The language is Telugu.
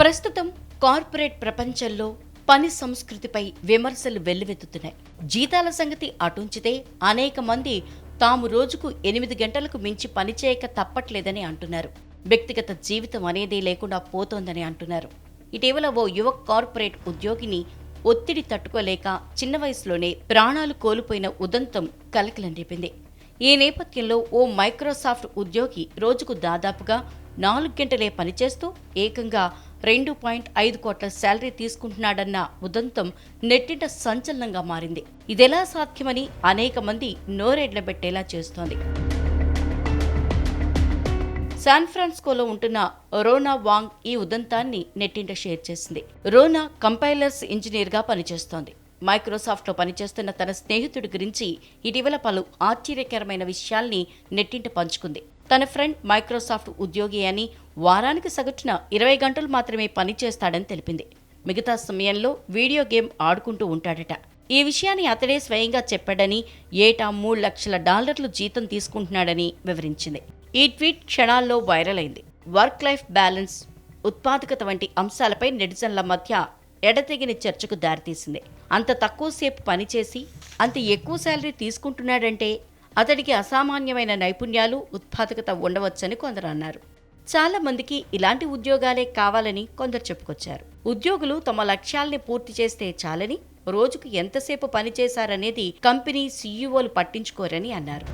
ప్రస్తుతం కార్పొరేట్ ప్రపంచంలో పని సంస్కృతిపై విమర్శలు వెల్లువెత్తుతున్నాయి. జీతాల సంగతి అటుంచితే అనేక మంది తాము రోజుకు ఎనిమిది గంటలకు మించి పనిచేయక తప్పట్లేదని అంటున్నారు. వ్యక్తిగత జీవితం అనేదే లేకుండా పోతోందని అంటున్నారు. ఇటీవల ఓ యువ కార్పొరేట్ ఉద్యోగిని ఒత్తిడి తట్టుకోలేక చిన్న వయసులోనే ప్రాణాలు కోల్పోయిన ఉదంతం కలకలం రేపింది. ఈ నేపథ్యంలో ఓ మైక్రోసాఫ్ట్ ఉద్యోగి రోజుకు దాదాపుగా నాలుగు గంటలే పనిచేస్తూ ఏకంగా రెండు పాయింట్ ఐదు కోట్ల శాలరీ తీసుకుంటున్నాడన్న ఉదంతం నెట్టింట సంచలనంగా మారింది. ఇదెలా సాధ్యమని అనేక మంది నోరెడ్లబెట్టేలా చేస్తోంది. శాన్ ఫ్రాన్సిస్కోలో ఉంటున్న రోనా వాంగ్ ఈ ఉదంతాన్ని నెట్టింట షేర్ చేసింది. రోనా కంపైలర్స్ ఇంజనీర్గా పనిచేస్తోంది. మైక్రోసాఫ్ట్లో పనిచేస్తున్న తన స్నేహితుడి గురించి ఇటీవల పలు ఆశ్చర్యకరమైన విషయాల్ని నెట్టింట పంచుకుంది. తన ఫ్రెండ్ మైక్రోసాఫ్ట్ ఉద్యోగి అని వారానికి సగటున ఇరవై గంటలు మాత్రమే పనిచేస్తాడని తెలిపింది. మిగతా సమయంలో వీడియో గేమ్ ఆడుకుంటూ ఉంటాడట. ఈ విషయాన్ని అతడే స్వయంగా చెప్పాడని ఏటా మూడు లక్షల డాలర్లు జీతం తీసుకుంటున్నాడని వివరించింది. ఈ ట్వీట్ క్షణాల్లో వైరల్ అయింది. వర్క్ లైఫ్ బ్యాలెన్స్ ఉత్పాదకత వంటి అంశాలపై నెటిజన్ల మధ్య ఎడతెగిన చర్చకు దారితీసింది. అంత తక్కువ సేపు పనిచేసి అంత ఎక్కువ శాలరీ తీసుకుంటున్నాడంటే అతడికి అసామాన్యమైన నైపుణ్యాలు ఉత్పాదకత ఉండవచ్చని కొందరు అన్నారు. చాలా మందికి ఇలాంటి ఉద్యోగాలే కావాలని కొందరు చెప్పుకొచ్చారు. ఉద్యోగులు తమ లక్ష్యాల్ని పూర్తి చేస్తే చాలని రోజుకు ఎంతసేపు పనిచేశారనేది కంపెనీ సీఈఓలు పట్టించుకోరని అన్నారు.